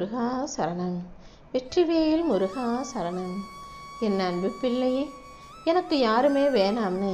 முருகா சரணம். வெற்றிவேல் முருகா சரணம். என் அன்பு பிள்ளையே எனக்கு யாருமே வேணாம்னு.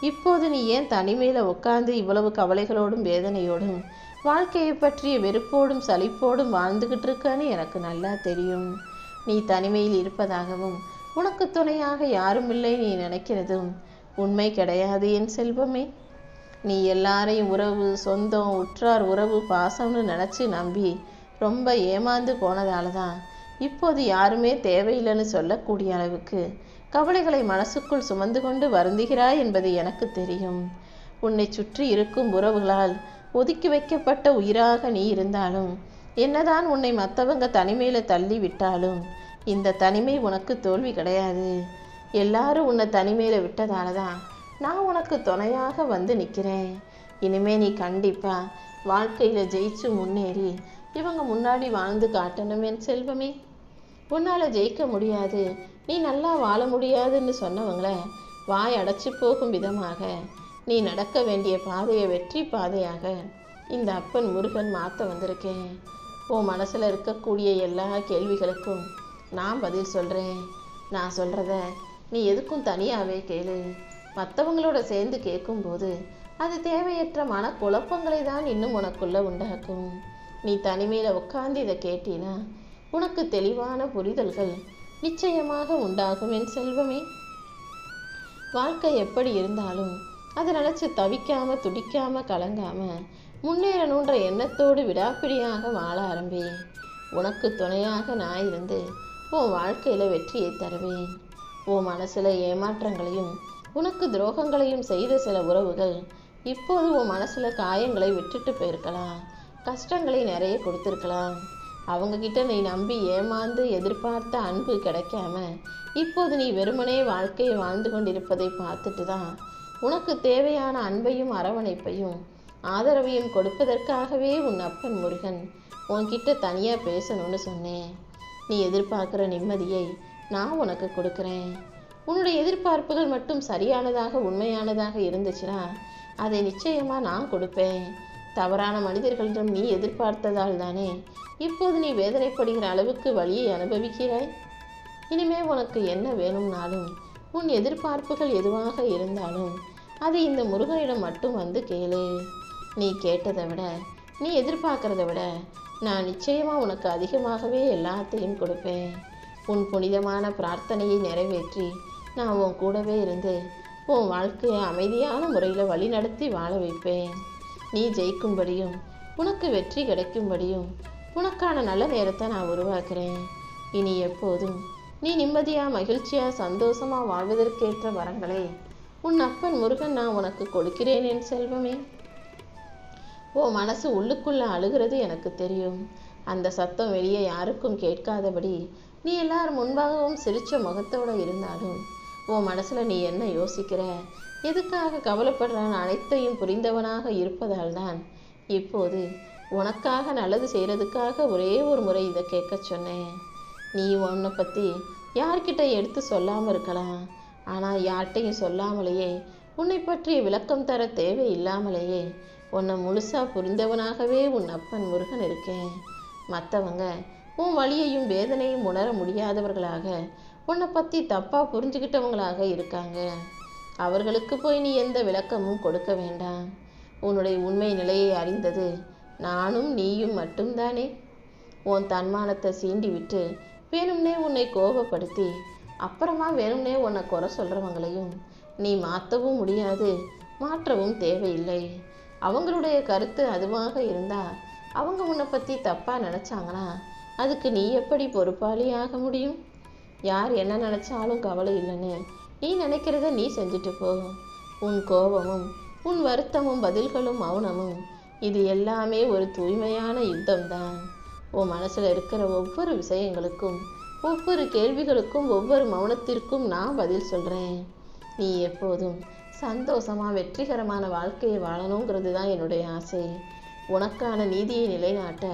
இப்போது நீ ஏன் தனிமையில் உட்கார்ந்து இவ்வளவு கவலைகளோடும் வேதனையோடும் வாழ்க்கையை பற்றிய வெறுப்போடும் சலிப்போடும் வாழ்ந்துகிட்டு இருக்கன்னு எனக்கு நல்லா தெரியும். நீ தனிமையில் இருப்பதாகவும் உனக்கு துணையாக யாரும் இல்லை நீ நினைக்கிறதும் உண்மை கிடையாது என் செல்வமே. நீ எல்லாரையும் உறவு சொந்தம் உற்றார் உறவு பாசம்னு நினச்சி நம்பி ரொம்ப ஏமாந்து போனதால தான் இப்போது யாருமே தேவையில்லைன்னு சொல்லக்கூடிய அளவுக்கு கவலைகளை மனசுக்குள் சுமந்து கொண்டு வருந்துகிறாய் என்பது எனக்கு தெரியும். உன்னை சுற்றி இருக்கும் உறவுகளால் ஒதுக்கி வைக்கப்பட்ட உயிராக நீ இருந்தாலும் என்னதான் உன்னை மற்றவங்க தனிமையில தள்ளி விட்டாலும் இந்த தனிமை உனக்கு தோல்வி கிடையாது. எல்லாரும் உன்னை தனிமையில விட்டதால தான் நான் உனக்கு துணையாக வந்து நிற்கிறேன் இனிமே நீ கண்டிப்பா வாழ்க்கையில ஜெயிச்சு முன்னேறி இவங்க முன்னாடி வாழ்ந்து காட்டணும் என் செல்வமே. உன்னால் ஜெயிக்க முடியாது. நீ நல்லா வாழ முடியாதுன்னு சொன்னவங்கள வாய் அடைச்சி போகும் விதமாக நீ நடக்க வேண்டிய பாதையை வெற்றி பாதையாக இந்த அப்பன் முருகன் மாற்ற வந்திருக்கேன். உன் மனசில் இருக்கக்கூடிய எல்லா கேள்விகளுக்கும் நான் பதில் சொல்கிறேன் நான் சொல்கிறத நீ எதுக்கும் தனியாகவே கேளு. மற்றவங்களோட சேர்ந்து கேட்கும்போது அது தேவையற்ற மன குழப்பங்களை தான் இன்னும் உனக்குள்ளே உண்டாக்கும். நீ தனிமையில் உட்கார்ந்து இதை கேட்டினா உனக்கு தெளிவான புரிதல்கள் நிச்சயமாக உண்டாகும் என் செல்வமே. வாழ்க்கை எப்படி இருந்தாலும் அதை நினச்சி தவிக்காம துடிக்காம கலங்காம முன்னேறணுன்ற எண்ணத்தோடு விடாப்பிடியாக வாழ ஆரம்பி. உனக்கு துணையாக நான் இருந்து உன் வாழ்க்கையில வெற்றியை தருவேன். உன் மனசுல ஏமாற்றங்களையும் உனக்கு துரோகங்களையும் செய்த சில உறவுகள் இப்போது உன் மனசுல காயங்களை விட்டுட்டு போயிருக்கலாம். கஷ்டங்களை நிறைய கொடுத்துருக்கலாம். அவங்கக்கிட்ட நீ நம்பி ஏமாந்து எதிர்பார்த்த அன்பு கிடைக்காம இப்போது நீ வெறுமனே வாழ்க்கையை வாழ்ந்து கொண்டிருப்பதை பார்த்துட்டு தான் உனக்கு தேவையான அன்பையும் அரவணைப்பையும் ஆதரவையும் கொடுப்பதற்காகவே உன் அப்பன் முருகன் உன்கிட்ட தனியாக பேசணும்னு சொன்னேன். நீ எதிர்பார்க்குற நிம்மதியை நான் உனக்கு கொடுக்குறேன். உன்னுடைய எதிர்பார்ப்புகள் மட்டும் சரியானதாக உண்மையானதாக இருந்துச்சுன்னா அதை நிச்சயமாக நான் கொடுப்பேன். தவறான மனிதர்களிடம் நீ எதிர்பார்த்ததால் தானே? இப்போது நீ வேதனைப்படுகிற அளவுக்கு வழியை அனுபவிக்கிறாய். இனிமே உனக்கு என்ன வேணும்னாலும் உன் எதிர்பார்ப்புகள் எதுவாக இருந்தாலும் அது இந்த முருகனிடம் மட்டும் வந்து கேளு. நீ கேட்டதை விட நீ எதிர்பார்க்கறத விட நான் நிச்சயமாக உனக்கு அதிகமாகவே எல்லாத்தையும் கொடுப்பேன். உன் புனிதமான பிரார்த்தனையை நிறைவேற்றி நான் உன் கூடவே இருந்து உன் வாழ்க்கையை அமைதியான முறையில் வழிநடத்தி வாழ வைப்பேன். நீ ஜெயிக்கும்படியும் உனக்கு வெற்றி கிடைக்கும்படியும் உனக்கான நல்ல நேரத்தை நான் உருவாக்குறேன். இனி எப்போதும் நீ நிம்மதியா மகிழ்ச்சியா சந்தோஷமா வாழ்வதற்கேற்ற வரங்களே உன் அப்பன் முருகன் நான் உனக்கு கொடுக்கிறேன் என் செல்வமே. ஓ மனசு உள்ளுக்குள்ள அழுகிறது எனக்கு தெரியும். அந்த சத்தம் வெளியே யாருக்கும் கேட்காதபடி நீ எல்லார் முன்பாகவும் சிரிச்ச முகத்தோட இருந்தாலும் உன் மனசுல நீ என்ன யோசிக்கிற? எதுக்காக கவலைப்படுறான்? அனைத்தையும் புரிந்தவனாக இருப்பதால் தான். இப்போது உனக்காக நல்லது செய்கிறதுக்காக ஒரே ஒரு முறை இதை கேட்க சொன்னேன். நீ உன்னை பற்றி யார்கிட்ட எடுத்து சொல்லாமல் இருக்கலாம். ஆனால் யார்கிட்டையும் சொல்லாமலேயே உன்னை பற்றி விளக்கம் தர தேவை இல்லாமலேயே உன்னை முழுசாக புரிந்தவனாகவே உன் அப்பன் முருகன் இருக்கேன். மற்றவங்க உன் வலியையும் வேதனையும் உணர முடியாதவர்களாக உன்னை பற்றி தப்பாக புரிஞ்சுக்கிட்டவங்களாக இருக்காங்க. அவர்களுக்கு போய் நீ எந்த விளக்கமும் கொடுக்க வேண்டாம். உன்னுடைய உண்மை நிலையை அறிந்தது நானும் நீயும் மட்டும்தானே. உன் தன்மானத்தை சீண்டி விட்டு வேணும்னே உன்னை கோபப்படுத்தி அப்புறமா வேணும்னே உன்னை குறை சொல்கிறவங்களையும் நீ மாற்றவும் முடியாது மாற்றவும் தேவையில்லை. அவங்களுடைய கருத்து அதுவாக இருந்தால் அவங்க உன்னை பற்றி தப்பாக நினச்சாங்கன்னா அதுக்கு நீ எப்படி பொறுப்பாளியாக முடியும்? யார் என்ன நினைச்சாலும் கவலை இல்லைன்னு. நீ நினைக்கிறத நீ செஞ்சுட்டு போ. உன் கோபமும் உன் வருத்தமும் பதில்களும் மௌனமும் இது எல்லாமே ஒரு தூய்மையான யுத்தம்தான். உன் மனசுல இருக்கிற ஒவ்வொரு விஷயங்களுக்கும் ஒவ்வொரு கேள்விகளுக்கும் ஒவ்வொரு மௌனத்திற்கும் நான் பதில் சொல்றேன். நீ எப்போதும் சந்தோஷமா வெற்றிகரமான வாழ்க்கையை வாழணுங்கிறது தான் என்னுடைய ஆசை. உனக்கான நீதியை நிலைநாட்ட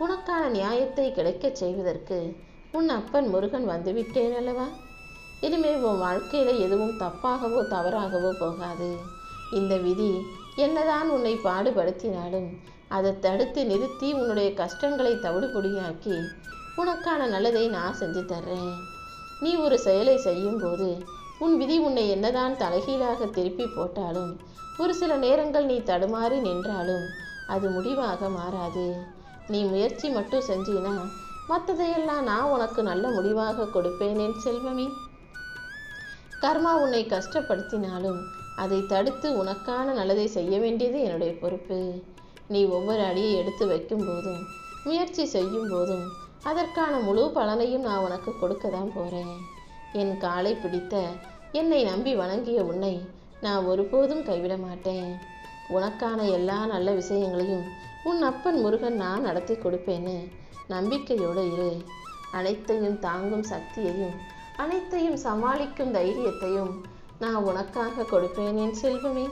உனக்கான நியாயத்தை கிடைக்கச் செய்வதற்கு உன் அப்பன் முருகன் வந்துவிட்டேன் அல்லவா? இனிமே உன் வாழ்க்கையில் எதுவும் தப்பாகவோ தவறாகவோ போகாது. இந்த விதி என்னதான் உன்னை பாடுபடுத்தினாலும் அதை தடுத்து நிறுத்தி உன்னுடைய கஷ்டங்களை தவிடுபொடியாக்கி உனக்கான நல்லதை நான் செஞ்சு தர்றேன். நீ ஒரு செயலை செய்யும்போது உன் விதி உன்னை என்னதான் தலைகீழாக திருப்பி போட்டாலும் ஒரு சில நேரங்கள் நீ தடுமாறி நின்றாலும் அது முடிவாக மாறாது. நீ முயற்சி மட்டும் செஞ்சினா மற்றதையெல்லாம் நான் உனக்கு நல்ல முடிவாக கொடுப்பேன் என் செல்வமே. கர்மா உன்னை கஷ்டப்படுத்தினாலும் அதை தடுத்து உனக்கான நல்லதை செய்ய வேண்டியது என்னுடைய பொறுப்பு. நீ ஒவ்வொரு அடியை எடுத்து வைக்கும் போதும் முயற்சி செய்யும் போதும் அதற்கான முழு பலனையும் நான் உனக்கு கொடுக்க தான் போகிறேன் என் காலை பிடித்த என்னை நம்பி வணங்கிய உன்னை நான் ஒருபோதும் கைவிட மாட்டேன். உனக்கான எல்லா நல்ல விஷயங்களையும் உன் அப்பன் முருகன் நான் நடத்தி கொடுப்பேன்னு நம்பிக்கையோடு இரு. அனைத்தையும் தாங்கும் சக்தியையும் அனைத்தையும் சமாளிக்கும் தைரியத்தையும் நான் உனக்காக கொடுப்பேன் என் செல்வமே.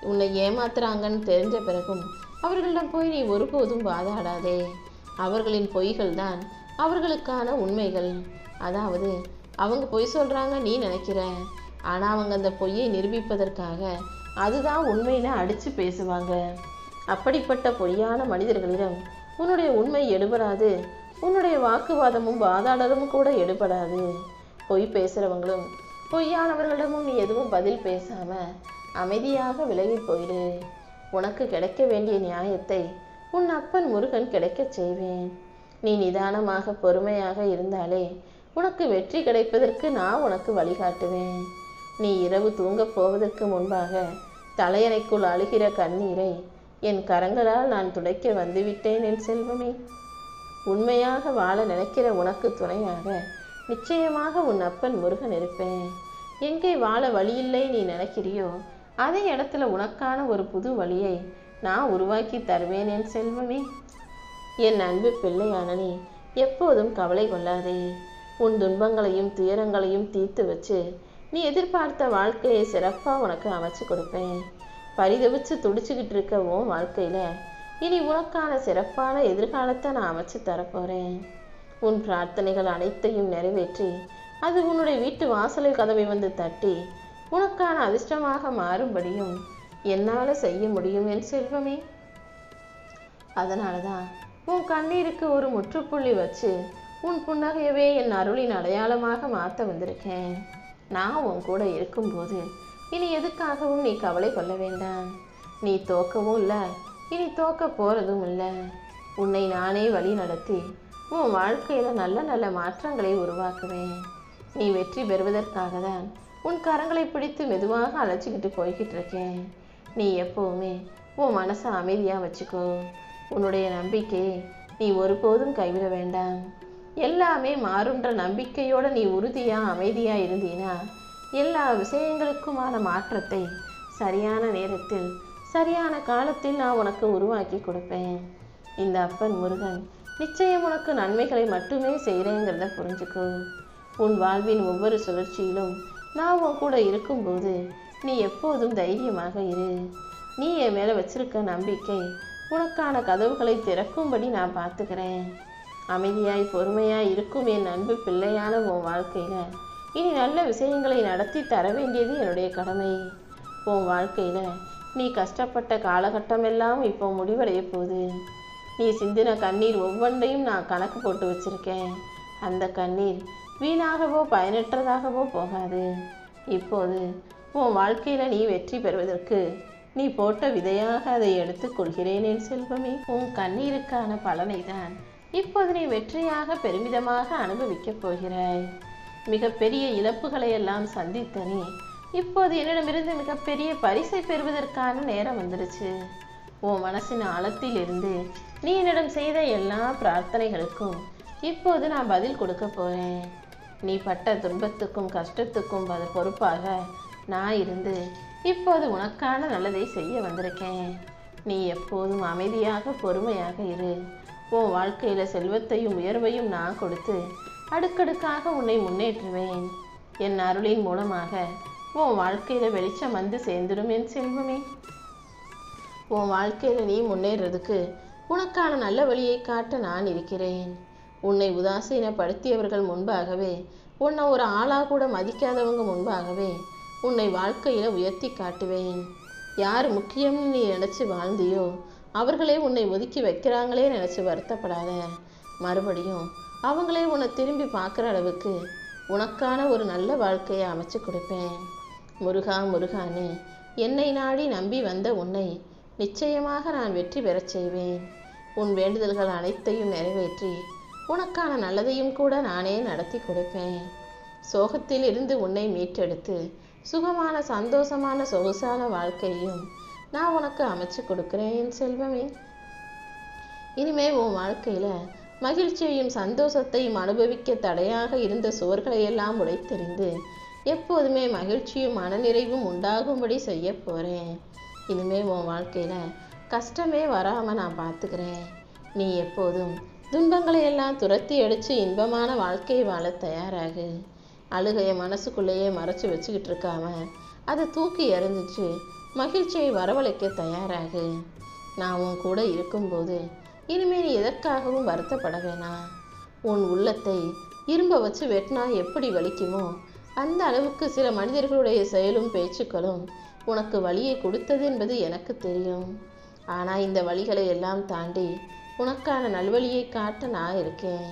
உன்னை ஏமாத்துறாங்கன்னு தெரிஞ்ச பிறகும் அவர்களிடம் போய் நீ ஒருபோதும் வாதாடாதே. அவர்களின் பொய்கள் தான் அவர்களுக்கான உண்மைகள். அதாவது அவங்க பொய் சொல்றாங்க நீ நினைக்கிற. ஆனா அவங்க அந்த பொய்யை நிரூபிப்பதற்காக அதுதான் உண்மைன்னு அடிச்சு பேசுவாங்க. அப்படிப்பட்ட பொய்யான மனிதர்களிடம் உன்னுடைய உண்மை எடுபடாது. உன்னுடைய வாக்குவாதமும் வாதாடலும் கூட எடுபடாது. பொய் பேசுகிறவங்களும் பொய்யானவர்களிடமும் நீ எதுவும் பதில் பேசாம அமைதியாக விலகி போயிடு உனக்கு கிடைக்க வேண்டிய நியாயத்தை உன் அப்பன் முருகன் கிடைக்கச் செய்வேன். நீ நிதானமாக பொறுமையாக இருந்தாலே உனக்கு வெற்றி கிடைப்பதற்கு நான் உனக்கு வழிகாட்டுவேன். நீ இரவு தூங்கப் போவதற்கு முன்பாக தலையணைக்குள் அழுகிற கண்ணீரை என் கரங்களால் நான் துடைக்க வந்துவிட்டேன் என் செல்வமே. உண்மையாக வாழ நினைக்கிற உனக்கு துணையாக நிச்சயமாக உன் அப்பன் முருகன் இருப்பேன். எங்கே வாழ வழியில்லை நீ நினைக்கிறியோ அதே இடத்துல உனக்கான ஒரு புது வழியை நான் உருவாக்கி தருவேன் என் செல்வமே. என் அன்பு பிள்ளையான நீ எப்போதும் கவலை கொள்ளாதே. உன் துன்பங்களையும் துயரங்களையும் தீர்த்து வச்சு நீ எதிர்பார்த்த வாழ்க்கையை சிறப்பாக உனக்கு அமைச்சு கொடுப்பேன். பரிதவிச்சு துடிச்சுக்கிட்டு இருக்க உன் வாழ்க்கையில இனி உனக்கான சிறப்பான எதிர்காலத்தை நான் அமைச்சு தரப்போறேன். உன் பிரார்த்தனைகள் அனைத்தையும் நிறைவேற்றி அது உன்னுடைய வீட்டு வாசலில் கதவை வந்து தட்டி உனக்கான அதிர்ஷ்டமாக மாறும்படியும் என்னால் செய்ய முடியும் என் செல்வமே. அதனால தான் உன் கண்ணீருக்கு ஒரு முற்றுப்புள்ளி வச்சு உன் புன்னகையவே என் அருளின் அடையாளமாக மாற்ற வந்திருக்கேன். நான் உன் கூட இருக்கும்போது இனி எதுக்காகவும் நீ கவலை கொள்ள வேண்டாம். நீ தோக்கவும் இல்லை இனி தோக்க போகிறதும் இல்லை. உன்னை நானே வழி நடத்தி உன் வாழ்க்கையில் நல்ல நல்ல மாற்றங்களை உருவாக்குவேன். நீ வெற்றி பெறுவதற்காக தான் உன் கரங்களை பிடித்து மெதுவாக அழைச்சிக்கிட்டு போய்கிட்டு இருக்கேன். நீ எப்போவுமே உன் மனசை அமைதியாக வச்சுக்கோ. உன்னுடைய நம்பிக்கையை நீ ஒருபோதும் கைவிட வேண்டாம். எல்லாமே மாறுன்ற நம்பிக்கையோட நீ உறுதியாக அமைதியாக இருந்தீனா எல்லா விஷயங்களுக்குமான மாற்றத்தை சரியான நேரத்தில் சரியான காலத்தில் நான் உனக்கு உருவாக்கி கொடுப்பேன். இந்த அப்பன் முருகன் நிச்சயம் உனக்கு நன்மைகளை மட்டுமே செய்கிறேங்கிறத புரிஞ்சுக்கோ. உன் வாழ்வின் ஒவ்வொரு சுழற்சியிலும் நான் உன் கூட இருக்கும்போது நீ எப்போதும் தைரியமாக இரு. நீ என் மேலே வச்சிருக்க நம்பிக்கை உனக்கான கதவுகளை திறக்கும்படி நான் பார்த்துக்கிறேன். அமைதியாய் பொறுமையாய் இருக்கும் என் அன்பு பிள்ளையான உன் வாழ்க்கையில இனி நல்ல விஷயங்களை நடத்தி தர வேண்டியது என்னுடைய கடமை. உன் வாழ்க்கையில நீ கஷ்டப்பட்ட காலகட்டம் எல்லாம் இப்போ முடிவடைய போகுது. நீ சிந்தின கண்ணீர் ஒவ்வொன்றையும் நான் கணக்கு போட்டு வச்சிருக்கேன். அந்த கண்ணீர் வீணாகவோ பயனற்றதாகவோ போகாது. இப்போது உன் வாழ்க்கையில நீ வெற்றி பெறுவதற்கு நீ போட்ட விதையாக அதை எடுத்துக்கொள்கிறேன் என் செல்வமே. உன் கண்ணீருக்கான பலனை தான் இப்போது நீ வெற்றியாக பெருமிதமாக அனுபவிக்கப் போகிறாய். மிகப்பெரிய இழப்புகளை எல்லாம் சந்தித்த நீ இப்போது என்னிடமிருந்து மிகப்பெரிய பரிசை பெறுவதற்கான நேரம் வந்துடுச்சு உன் மனசின் ஆழத்தில் இருந்து நீ என்னிடம் செய்த எல்லா பிரார்த்தனைகளுக்கும் இப்போது நான் பதில் கொடுக்க போறேன். நீ பட்ட துன்பத்துக்கும் கஷ்டத்துக்கும் பத பொறுப்பாக நான் இருந்து இப்போது உனக்கான நல்லதை செய்ய வந்திருக்கேன். நீ எப்போதும் அமைதியாக பொறுமையாக இரு. உன் வாழ்க்கையில செல்வத்தையும் உயர்வையும் நான் கொடுத்து அடுக்கடுக்காக உன்னை முன்னேற்றுவேன். என் அருளின் மூலமாக உன் வாழ்க்கையில் வெளிச்சம் வந்து சேர்ந்துடும் என் செல்வமே. உன் வாழ்க்கையில் நீ முன்னேறதுக்கு உனக்கான நல்ல வழியை காட்ட நான் இருக்கிறேன். உன்னை உதாசீனப்படுத்தியவர்கள் முன்பாகவே உன்னை ஒரு ஆளாக கூட மதிக்காதவங்க முன்பாகவே உன்னை வாழ்க்கையில் உயர்த்தி காட்டுவேன். யார் முக்கியம்னு நீ நினச்சி வாழ்ந்தியோ அவர்களே உன்னை ஒதுக்கி வைக்கிறாங்களே நினச்சி வருத்தப்படாத. மறுபடியும் அவங்களே உன்னை திரும்பி பார்க்குற அளவுக்கு உனக்கான ஒரு நல்ல வாழ்க்கையை அமைச்சு கொடுப்பேன். முருகா முருகான்னு என்னை நாடி நம்பி வந்த உன்னை நிச்சயமாக நான் வெற்றி பெறச் செய்வேன். உன் வேண்டுதல்கள் அனைத்தையும் நிறைவேற்றி உனக்கான நல்லதையும் கூட நானே நடத்தி கொடுப்பேன். சோகத்தில் இருந்து உன்னை மீட்டெடுத்து சுகமான சந்தோஷமான சொகுசான வாழ்க்கையும் நான் உனக்கு அமைச்சு கொடுக்குறேன் செல்வமே. இனிமே உன் வாழ்க்கையில மகிழ்ச்சியையும் சந்தோஷத்தையும் அனுபவிக்க தடையாக இருந்த சுவர்களையெல்லாம் உடைத்தெறிந்து எப்போதுமே மகிழ்ச்சியும் மனநிறைவும் உண்டாகும்படி செய்ய போகிறேன் இனிமே உன் வாழ்க்கையில் கஷ்டமே வராமல் நான் பார்த்துக்கிறேன் நீ எப்போதும் துன்பங்களை எல்லாம் துரத்தி அடித்து இன்பமான வாழ்க்கையை வாழ தயாராகு. அழுகையை மனசுக்குள்ளேயே மறைச்சி வச்சுக்கிட்டு இருக்காம அதை தூக்கி எறிஞ்சிச்சு மகிழ்ச்சியை வரவழைக்க தயாராகு. நான் உன் கூட இருக்கும்போது இனிமேல் எதற்காகவும் வருத்தப்பட வேணாம் உன் உள்ளத்தை இரும்ப வச்சு வெட்டினா எப்படி வலிக்குமோ அந்த அளவுக்கு சில மனிதர்களுடைய செயலும் பேச்சுக்களும் உனக்கு வழியை கொடுத்தது என்பது எனக்கு தெரியும். ஆனால் இந்த வழிகளை எல்லாம் தாண்டி உனக்கான நல்வழியை காட்ட நான் இருக்கேன்.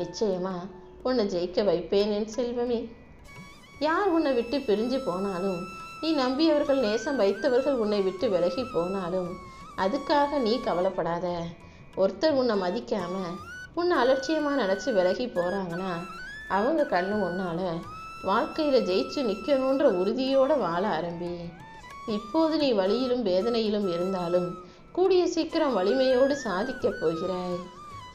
நிச்சயமா உன்னை ஜெயிக்க வைப்பேன் என் செல்வமே. யார் உன்னை விட்டு பிரிஞ்சு போனாலும் நீ நம்பியவர்கள் நேசம் வைத்தவர்கள் உன்னை விட்டு விலகி போனாலும் அதுக்காக நீ கவலைப்படாத. ஒருத்தர் உன்னை மதிக்காம உன்னை அலட்சியமாக நினச்சி விலகி போகிறாங்கன்னா அவங்க கண்ணு முன்னால வாழ்க்கையில் ஜெயிச்சு நிற்கணுன்ற உறுதியோடு வாழ ஆரம்பி. இப்போது நீ வழியிலும் வேதனையிலும் இருந்தாலும் கூடிய சீக்கிரம் வலிமையோடு சாதிக்கப் போகிறாய்.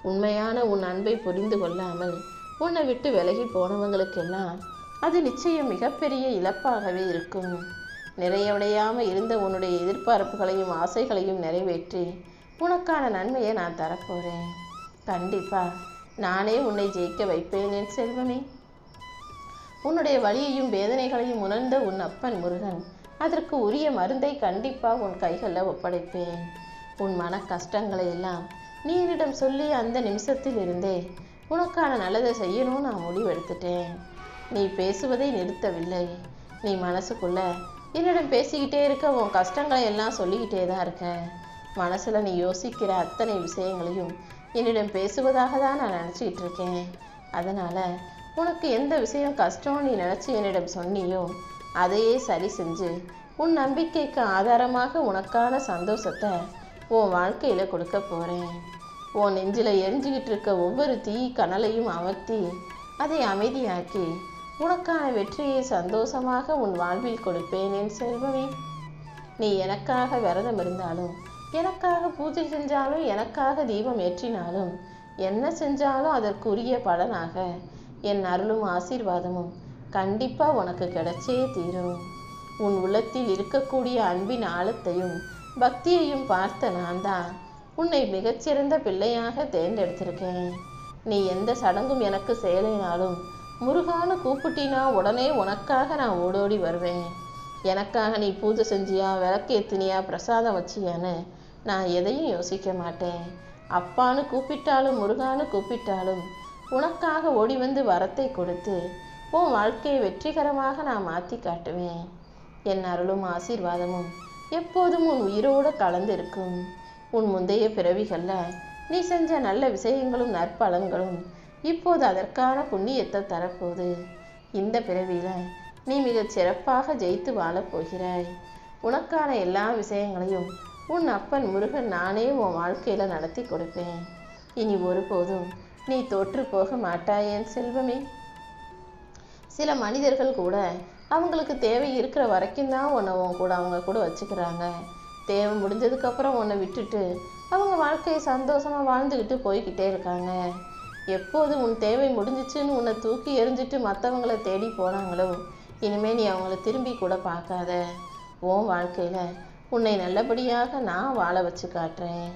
உண்மையான உன் அன்பை புரிந்து கொள்ளாமல் உன்னை விட்டு விலகி போனவங்களுக்கெல்லாம் அது நிச்சயம் மிகப்பெரிய இழப்பாகவே இருக்கும். நிறைவடையாமல் இருந்த உன்னுடைய எதிர்பார்ப்புகளையும் ஆசைகளையும் நிறைவேற்றி உனக்கான நன்மையை நான் தரப்போகிறேன் கண்டிப்பா நானே உன்னை ஜெயிக்க வைப்பேன் என் செல்வமே. உன்னுடைய வலியையும் வேதனைகளையும் உணர்ந்த உன் அப்பன் முருகன் அதற்கு உரிய மருந்தை கண்டிப்பாக உன் கைகளில் ஒப்படைப்பேன். உன் மன கஷ்டங்களை எல்லாம் நீ என்னிடம் சொல்லி அந்த நிமிஷத்தில் இருந்தே உனக்கான நல்லதை செய்யணும்னு நான் முடிவெடுத்துட்டேன். நீ பேசுவதை நிறுத்தவில்லை. நீ மனசுக்குள்ள என்னிடம் பேசிக்கிட்டே இருக்க உன் கஷ்டங்களை எல்லாம் சொல்லிக்கிட்டே தான் இருக்க. மனசில் நீ யோசிக்கிற அத்தனை விஷயங்களையும் என்னிடம் பேசுவதாக தான் நான் நினச்சிக்கிட்டு இருக்கேன். அதனால் உனக்கு எந்த விஷயம் கஷ்டம் நீ நினச்சி என்னிடம் சொன்னியோ அதையே சரி செஞ்சு உன் நம்பிக்கைக்கு ஆதாரமாக உனக்கான சந்தோஷத்தை உன் வாழ்க்கையில் கொடுக்க போகிறேன் உன் நெஞ்சில் எரிஞ்சுக்கிட்டு இருக்க ஒவ்வொரு தீ கனலையும் அமர்த்தி அதை அமைதியாக்கி உனக்கான வெற்றியை சந்தோஷமாக உன் வாழ்வில் கொடுப்பேன் என் செல்வமே. நீ எனக்காக விரதம் இருந்தாலும் எனக்காக பூஜை செஞ்சாலும் எனக்காக தீபம் ஏற்றினாலும் என்ன செஞ்சாலும் அதற்குரிய பலனாக என் அருளும் ஆசீர்வாதமும் கண்டிப்பாக உனக்கு கிடைச்சே தீரும். உன் உள்ளத்தில் இருக்கக்கூடிய அன்பின் ஆழத்தையும் பக்தியையும் பார்த்த நான் தான் உன்னை மிகச்சிறந்த பிள்ளையாக தேர்ந்தெடுத்திருக்கேன். நீ எந்த சடங்கும் எனக்கு செயலினாலும் முருகான கூப்பிட்டினா உடனே உனக்காக நான் ஓடோடி வருவேன். எனக்காக நீ பூஜை செஞ்சியா விளக்கேத்தினியா பிரசாதம் வச்சியான்னு நான் எதையும் யோசிக்க மாட்டேன். அப்பான்னு கூப்பிட்டாலும் முருகான்னு கூப்பிட்டாலும் உனக்காக ஓடி வந்து வரத்தை கொடுத்து உன் வாழ்க்கையை வெற்றிகரமாக நான் மாற்றி காட்டுவேன். என் அருளும் ஆசீர்வாதமும் எப்போதும் உன் உயிரோடு கலந்திருக்கும். உன் முந்தைய பிறவிகளில் நீ செஞ்ச நல்ல விஷயங்களும் நற்பலன்களும் இப்போது அதற்கான புண்ணியத்தை தரப்போகுது. இந்த பிறவியில் நீ மிகச் சிறப்பாக ஜெயித்து வாழப் போகிறாய். உனக்கான எல்லா விஷயங்களையும் உன் அப்பன் முருகன் நானே உன் வாழ்க்கையில் நடத்தி கொடுப்பேன். இனி ஒருபோதும் நீ தோற்று போக மாட்டாய் என் செல்வமே. சில மனிதர்கள் கூட அவங்களுக்கு தேவை இருக்கிற வரைக்கும் தான் உன்னை உன் கூட அவங்க கூட வச்சுக்கிறாங்க. தேவை முடிஞ்சதுக்கப்புறம் உன்னை விட்டுட்டு அவங்க வாழ்க்கையை சந்தோஷமாக வாழ்ந்துக்கிட்டு போய்கிட்டே இருக்காங்க. எப்போது உன் தேவை முடிஞ்சிச்சுன்னு உன்னை தூக்கி எறிஞ்சிட்டு மற்றவங்கள தேடி போனாங்களோ இனிமேல் நீ அவங்கள திரும்பி கூட பார்க்காத. உன் வாழ்க்கையில் உன்னை நல்லபடியாக நான் வாழ வச்சு காட்டுறேன்.